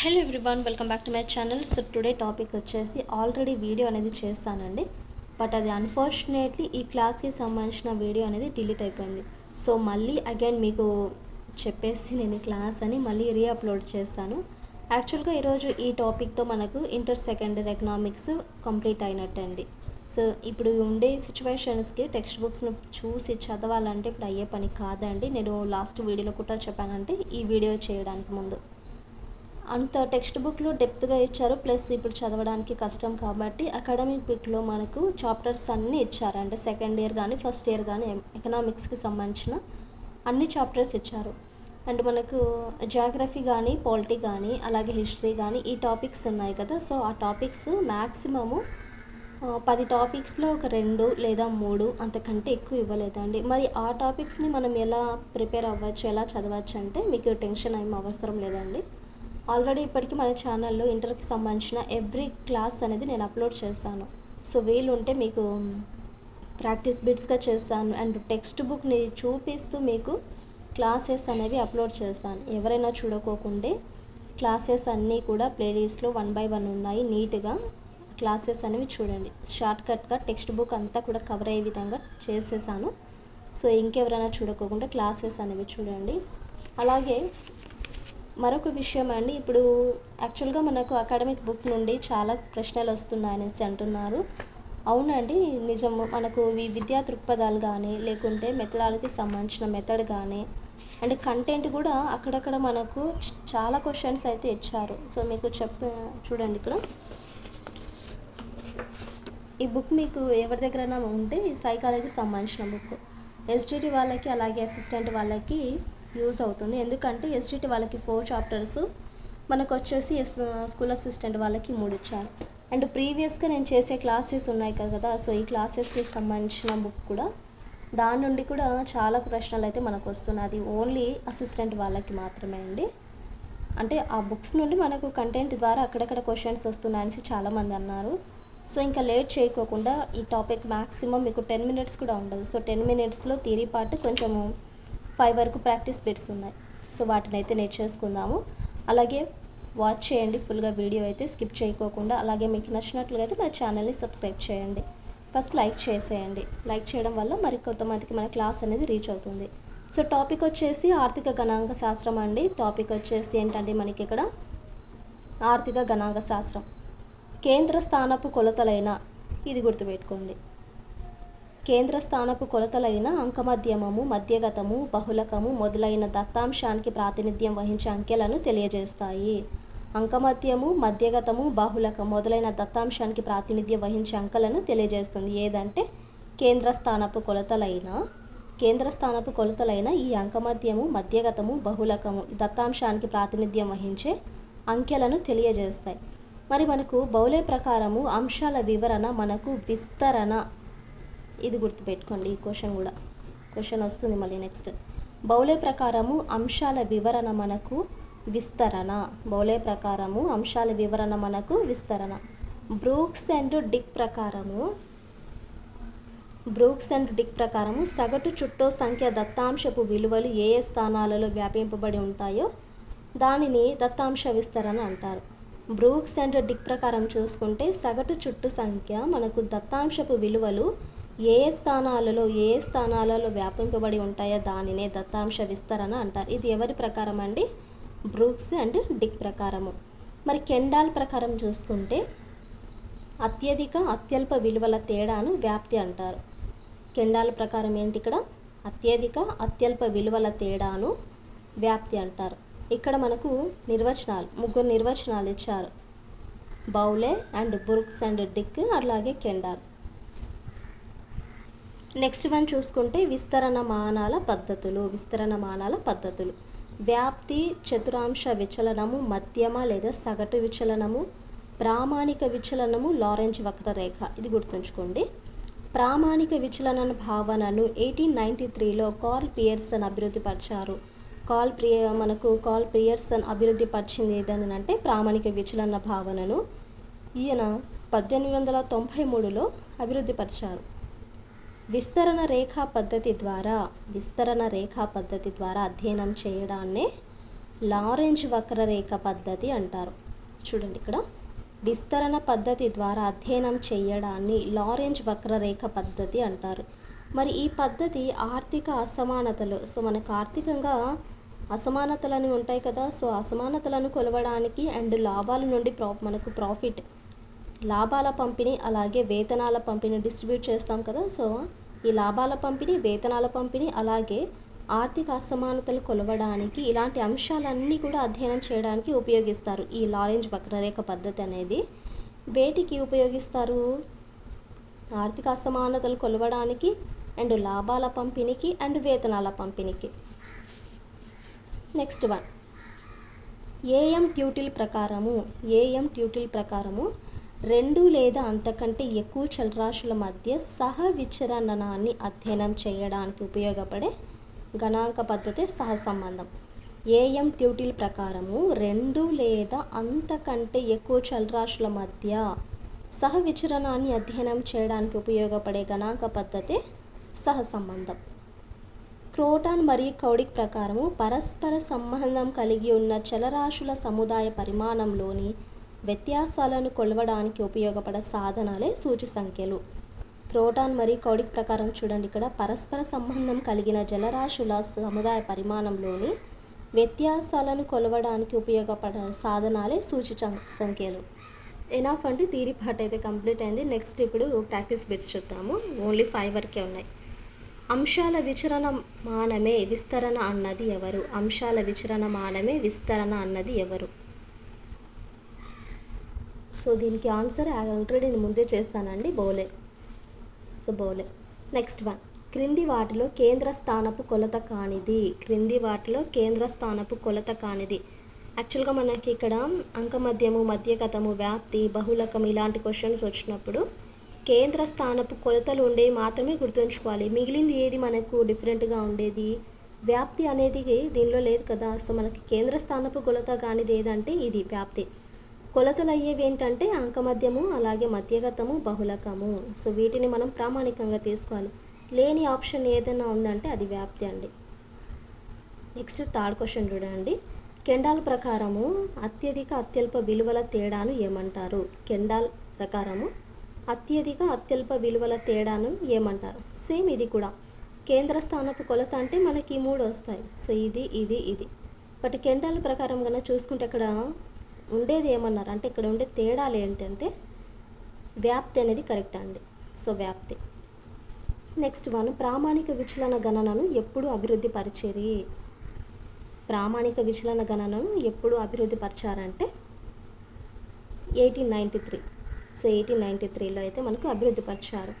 Hello everyone welcome back to my channel. So today topic వచ్చేసి already video అనేది చేస్తానండి. But అది unfortunately ఈ క్లాస్కి సంబంధించిన వీడియో అనేది డిలీట్ అయిపోయింది. సో మళ్ళీ అగైన్ మీకు చెప్పేసి నేను క్లాస్ అని మళ్ళీ రీఅప్లోడ్ చేస్తాను. యాక్చువల్గా ఈరోజు ఈ టాపిక్తో మనకు ఇంటర్ సెకండరీ ఎకనామిక్స్ కంప్లీట్ అయినట్టండి. సో ఇప్పుడు ఉండే సిచ్యువేషన్స్కి టెక్స్ట్ బుక్స్ను చూసి చదవాలంటే ఇప్పుడు అయ్యే పని కాదండి. నేను లాస్ట్ వీడియోలో కూడా చెప్పానంటే ఈ వీడియో చేయడానికి ముందు. అంత టెక్స్ట్ బుక్లో డెప్త్గా ఇచ్చారు. ప్లస్ ఇప్పుడు చదవడానికి కష్టం కాబట్టి అకాడమిక్ బుక్లో మనకు చాప్టర్స్ అన్నీ ఇచ్చారు. అంటే సెకండ్ ఇయర్ కానీ ఫస్ట్ ఇయర్ కానీ ఎకనామిక్స్కి సంబంధించిన అన్ని చాప్టర్స్ ఇచ్చారు. అండ్ మనకు జాగ్రఫీ కానీ పాలిటీ కానీ అలాగే హిస్టరీ కానీ ఈ టాపిక్స్ ఉన్నాయి కదా. సో ఆ టాపిక్స్ మ్యాక్సిమము పది టాపిక్స్లో ఒక రెండు లేదా మూడు అంతకంటే ఎక్కువ ఇవ్వలేదండి. మరి ఆ టాపిక్స్ని మనం ఎలా ప్రిపేర్ అవ్వచ్చు ఎలా చదవచ్చు అంటే మీకు టెన్షన్ ఏం అవసరం లేదండి. ఆల్రెడీ ఇప్పటికీ మన ఛానల్లో ఇంటర్కి సంబంధించిన ఎవ్రీ క్లాస్ అనేది నేను అప్లోడ్ చేస్తాను సో వీలు ఉంటే మీకు ప్రాక్టీస్ బిట్స్గా చేస్తాను. అండ్ టెక్స్ట్ బుక్ని చూపిస్తూ మీకు క్లాసెస్ అనేవి అప్లోడ్ చేస్తాను. ఎవరైనా చూడకోకుండే క్లాసెస్ అన్నీ కూడా ప్లేలిస్ట్లో వన్ బై వన్ ఉన్నాయి. నీట్గా క్లాసెస్ అనేవి చూడండి. షార్ట్కట్గా టెక్స్ట్ బుక్ అంతా కూడా కవర్ అయ్యే విధంగా చేసేసాను. సో ఇంకెవరైనా చూడకోకుండా క్లాసెస్ అనేవి చూడండి. అలాగే మరొక విషయం అండి ఇప్పుడు యాక్చువల్గా మనకు అకాడమిక్ బుక్ నుండి చాలా ప్రశ్నలు వస్తున్నాయనేసి అంటున్నారు. అవునండి నిజం మనకు ఈ విద్యా దృక్పథాలు కానీ లేకుంటే మెథడాలకి సంబంధించిన మెథడ్ కానీ అండ్ కంటెంట్ కూడా అక్కడక్కడ మనకు చాలా క్వశ్చన్స్ అయితే ఇచ్చారు. సో మీకు చెప్ప చూడండి ఇక్కడ ఈ బుక్ మీకు ఎవరి దగ్గరైనా ఉంటే సైకాలజీకి సంబంధించిన బుక్ ఎస్డిటి వాళ్ళకి అలాగే అసిస్టెంట్ వాళ్ళకి యూస్ అవుతుంది. ఎందుకంటే ఎస్టీటీ వాళ్ళకి ఫోర్ చాప్టర్స్ మనకు వచ్చేసి ఎస్ స్కూల్ అసిస్టెంట్ వాళ్ళకి మూడు ఇచ్చారు. అండ్ ప్రీవియస్గా నేను చేసే క్లాసెస్ ఉన్నాయి కదా సో ఈ క్లాసెస్కి సంబంధించిన బుక్ కూడా దాని నుండి కూడా చాలా ప్రశ్నలు అయితే మనకు వస్తున్నాయి. అది ఓన్లీ అసిస్టెంట్ వాళ్ళకి మాత్రమే అండి. అంటే ఆ బుక్స్ నుండి మనకు కంటెంట్ ద్వారా అక్కడక్కడ క్వశ్చన్స్ వస్తున్నాయని చాలామంది అన్నారు. సో ఇంకా లేట్ చేయకోకుండా ఈ టాపిక్ మ్యాక్సిమం మీకు టెన్ మినిట్స్ కూడా ఉండదు. సో టెన్ మినిట్స్లో థీరీ పార్ట్ కొంచెము ఫైవ్ వరకు ప్రాక్టీస్ బిట్స్ ఉన్నాయి. సో వాటిని అయితే నేర్చేసుకుందాము అలాగే వాచ్ చేయండి ఫుల్గా వీడియో అయితే స్కిప్ చేయకోకుండా. అలాగే మీకు నచ్చినట్లుగా అయితే మన ఛానల్ని సబ్స్క్రైబ్ చేయండి. ఫస్ట్ లైక్ చేసేయండి. లైక్ చేయడం వల్ల మరి కొంతమందికి మన క్లాస్ అనేది రీచ్ అవుతుంది. సో టాపిక్ వచ్చేసి ఆర్థిక గణాంక శాస్త్రం అండి. టాపిక్ వచ్చేసి ఏంటంటే మనకి ఇక్కడ ఆర్థిక గణాంక శాస్త్రం. కేంద్ర స్థానపు కొలతలైన ఇది గుర్తుపెట్టుకోండి. కేంద్ర స్థానపు కొలతలైన అంకమధ్యమము మధ్యగతము బహుళకము మొదలైన దత్తాంశానికి ప్రాతినిధ్యం వహించే అంకెలను తెలియజేస్తాయి. అంకమధ్యము మధ్యగతము బాహుళకం మొదలైన దత్తాంశానికి ప్రాతినిధ్యం వహించే అంకెలను తెలియజేస్తుంది. ఏదంటే కేంద్ర స్థానపు కొలతలైన కేంద్ర స్థానపు కొలతలైన ఈ అంకమధ్యము మధ్యగతము బహుళకము దత్తాంశానికి ప్రాతినిధ్యం వహించే అంకెలను తెలియజేస్తాయి. మరి మనకు బౌలే ప్రకారము అంశాల వివరణ మనకు విస్తరణ ఇది గుర్తుపెట్టుకోండి ఈ క్వశ్చన్ కూడా. క్వశ్చన్ వస్తుంది మళ్ళీ నెక్స్ట్ బౌలే ప్రకారము అంశాల వివరణ మనకు విస్తరణ. బౌలే ప్రకారము అంశాల వివరణ మనకు విస్తరణ. బ్రూక్స్ అండ్ డిక్ ప్రకారము బ్రూక్స్ అండ్ డిక్ ప్రకారము సగటు చుట్టూ సంఖ్య దత్తాంశపు విలువలు ఏ ఏ స్థానాలలో వ్యాపింపబడి ఉంటాయో దానిని దత్తాంశ విస్తరణ అంటారు. బ్రూక్స్ అండ్ డిక్ ప్రకారం చూసుకుంటే సగటు చుట్టు సంఖ్య మనకు దత్తాంశపు విలువలు ఏ ఏ స్థానాలలో ఏ ఏ స్థానాలలో వ్యాపింపబడి ఉంటాయో దానినే దత్తాంశ విస్తరణ అంటారు. ఇది ఎవరి ప్రకారం అండి బ్రూక్స్ అండ్ డిక్ ప్రకారము. మరి కెండాల్ ప్రకారం చూసుకుంటే అత్యధిక అత్యల్ప విలువల తేడాను వ్యాప్తి అంటారు. కెండాల ప్రకారం ఏంటి ఇక్కడ? అత్యధిక అత్యల్ప విలువల తేడాను వ్యాప్తి అంటారు. ఇక్కడ మనకు నిర్వచనాలు ముగ్గురు నిర్వచనాలు ఇచ్చారు. Bowley and Burks and Dick అలాగే కెండాల్. నెక్స్ట్ వన్ చూసుకుంటే విస్తరణ మానాల పద్ధతులు విస్తరణ మానాల పద్ధతులు. వ్యాప్తి చతురాంశ విచలనము మధ్యమ లేదా సగటు విచలనము ప్రామాణిక విచలనము లారెంజ్ వక్రరేఖ ఇది గుర్తుంచుకోండి. ప్రామాణిక విచలన భావనను ఎయిటీన్ నైంటీ త్రీలో కాల్ పియర్సన్ అభివృద్ధి పరిచారు కాల్ ప్రియ మనకు కాల్ పియర్సన్ అభివృద్ధి పరిచింది ఏదని అంటే ప్రామాణిక విచలన భావనను ఈయన పద్దెనిమిది వందల తొంభై మూడులో అభివృద్ధి పరిచారు విస్తరణ రేఖా పద్ధతి ద్వారా విస్తరణ రేఖా పద్ధతి ద్వారా అధ్యయనం చేయడాన్నే లారెంజ్ వక్రరేఖ పద్ధతి అంటారు. చూడండి ఇక్కడ. విస్తరణ పద్ధతి ద్వారా అధ్యయనం చేయడాన్ని లారెంజ్ వక్రరేఖ పద్ధతి అంటారు. మరి ఈ పద్ధతి ఆర్థిక అసమానతలు సో మనకు ఆర్థికంగా అసమానతలని ఉంటాయి కదా సో అసమానతలను కొలవడానికి అండ్ లాభాల నుండి ప్రా మనకు ప్రాఫిట్ లాభాల పంపిణీ అలాగే వేతనాల పంపిణీ డిస్ట్రిబ్యూట్ చేస్తాం కదా సో ఈ లాభాల పంపిణీ వేతనాల పంపిణీ అలాగే ఆర్థిక అసమానతలు కొలవడానికి ఇలాంటి అంశాలన్నీ కూడా అధ్యయనం చేయడానికి ఉపయోగిస్తారు ఈ లారెంజ్ వక్రరేఖ పద్ధతి అనేది. వేటికి ఉపయోగిస్తారు? ఆర్థిక అసమానతలు కొలవడానికి అండ్ లాభాల పంపిణీకి అండ్ వేతనాల పంపిణీకి. Next one. ఏఎం ట్యూటిల్ ప్రకారము ఏఎం ట్యూటిల్ ప్రకారము రెండు లేదా అంతకంటే ఎక్కువ చలరాశుల మధ్య సహ విచరణాన్ని అధ్యయనం చేయడానికి ఉపయోగపడే గణాంక పద్ధతి సహసంబంధం ఏఎం ట్యూటిల్ ప్రకారము రెండు లేదా అంతకంటే ఎక్కువ చలరాశుల మధ్య సహ విచరణాన్ని అధ్యయనం చేయడానికి ఉపయోగపడే గణాంక పద్ధతి సహసంబంధం క్రోటాన్ మరియు కౌడిక్ ప్రకారము పరస్పర సంబంధం కలిగి ఉన్న చలరాశుల సముదాయ పరిమాణంలోని వ్యత్యాసాలను కొలవడానికి ఉపయోగపడే సాధనాలే సూచి సంఖ్యలు. క్రోటాన్ మరియు కౌడిక్ ప్రకారం చూడండి. ఇక్కడ పరస్పర సంబంధం కలిగిన జలరాశుల సముదాయ పరిమాణంలోని వ్యత్యాసాలను కొలవడానికి ఉపయోగపడే సాధనాలే సూచి సం- సంఖ్యలు. ఎనాఫ్ అంటే థీరీ పార్ట్ అయితే కంప్లీట్ అయింది. నెక్స్ట్ ఇప్పుడు ప్రాక్టీస్ బిట్స్ చూద్దాము. ఓన్లీ ఫైవ్ వరకే ఉన్నాయి. అంశాల విచరణ మానమే విస్తరణ అన్నది ఎవరు? అంశాల విచరణ మానమే విస్తరణ అన్నది ఎవరు? సో దీనికి ఆన్సర్ ఆల్రెడీ నేను ముందే చేస్తానండి Bowley. So Bowley. Next one. క్రింది వాటిలో కేంద్ర స్థానపు కొలత కానిది. క్రింది వాటిలో కేంద్ర స్థానపు కొలత కానిది. యాక్చువల్గా మనకి ఇక్కడ అంకమధ్యము మధ్యగతము వ్యాప్తి బహుళకం ఇలాంటి క్వశ్చన్స్ వచ్చినప్పుడు కేంద్ర స్థానపు కొలతలు ఉండేవి మాత్రమే గుర్తుంచుకోవాలి. మిగిలింది ఏది మనకు డిఫరెంట్గా ఉండేది? వ్యాప్తి అనేది దీనిలో లేదు కదా. సో మనకి కేంద్ర స్థానపు కొలత కానిది ఏదంటే ఇది వ్యాప్తి. కొలతలు అయ్యేవి ఏంటంటే అంకమద్యము అలాగే మధ్యగతము బహుళకము. సో వీటిని మనం ప్రామాణికంగా తీసుకోవాలి. లేని ఆప్షన్ ఏదైనా ఉందంటే అది వ్యాప్తి అండి. నెక్స్ట్ థర్డ్ క్వశ్చన్ చూడండి. కెండాల్ ప్రకారము అత్యధిక అత్యల్ప విలువల తేడాను ఏమంటారు? కెండాల్ ప్రకారము అత్యధిక అత్యల్ప విలువల తేడాను ఏమంటారు? సేమ్ ఇది కూడా. కేంద్ర స్థానపు కొలత అంటే మనకి ఈ మూడు వస్తాయి. సో ఇది ఇది ఇది. బట్ కెండాల ప్రకారం కన్నా చూసుకుంటే అక్కడ ఉండేది ఏమన్నారు అంటే ఇక్కడ ఉండే తేడాలు ఏంటంటే వ్యాప్తి అనేది కరెక్ట్ అండి? సో వ్యాప్తి. నెక్స్ట్ వన్ ప్రామాణిక విచలన గణనను ఎప్పుడు అభివృద్ధి పరిచేరి ప్రామాణిక విచలన గణనను ఎప్పుడు అభివృద్ధి పరిచారంటే eighteen ninety three. So eighteen ninety త్రీలో అయితే మనకు అభివృద్ధి పరిచారు.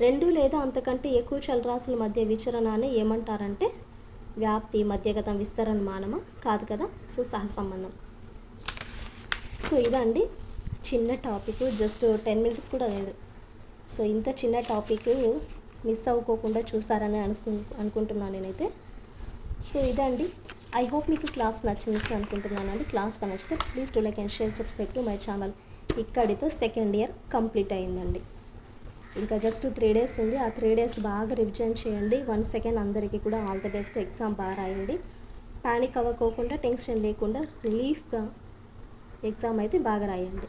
రెండు లేదా అంతకంటే ఎక్కువ చలరాశుల మధ్య విచరణాన్ని ఏమంటారంటే వ్యాప్తి మధ్యగతం విస్తరణ మానమా కాదు కదా? సో సహసంబంధం. సో ఇదండి. చిన్న టాపిక్ జస్ట్ టెన్ మినిట్స్ కూడా లేదు. సో ఇంత చిన్న టాపిక్ మిస్ అవ్వకోకుండా చూసారని అనుకు అనుకుంటున్నాను నేనైతే. సో ఇదండి. ఐ హోప్ మీకు క్లాస్ నచ్చింది అనుకుంటున్నానండి. క్లాస్ నచ్చితే please to like and share subscribe to my channel. ఇక్కడితో సెకండ్ ఇయర్ కంప్లీట్ అయిందండి. ఇంకా జస్ట్ త్రీ డేస్ ఉంది. ఆ త్రీ డేస్ బాగా రివిజన్ చేయండి. వన్ సెకండ్ అందరికీ కూడా ఆల్ ద బెస్ట్. ఎగ్జామ్ బాగా రాయండి. ప్యానిక్ అవ్వకోకుండా టెన్షన్ లేకుండా రిలీఫ్గా ఎగ్జామ్ అయితే బాగా రాయండి.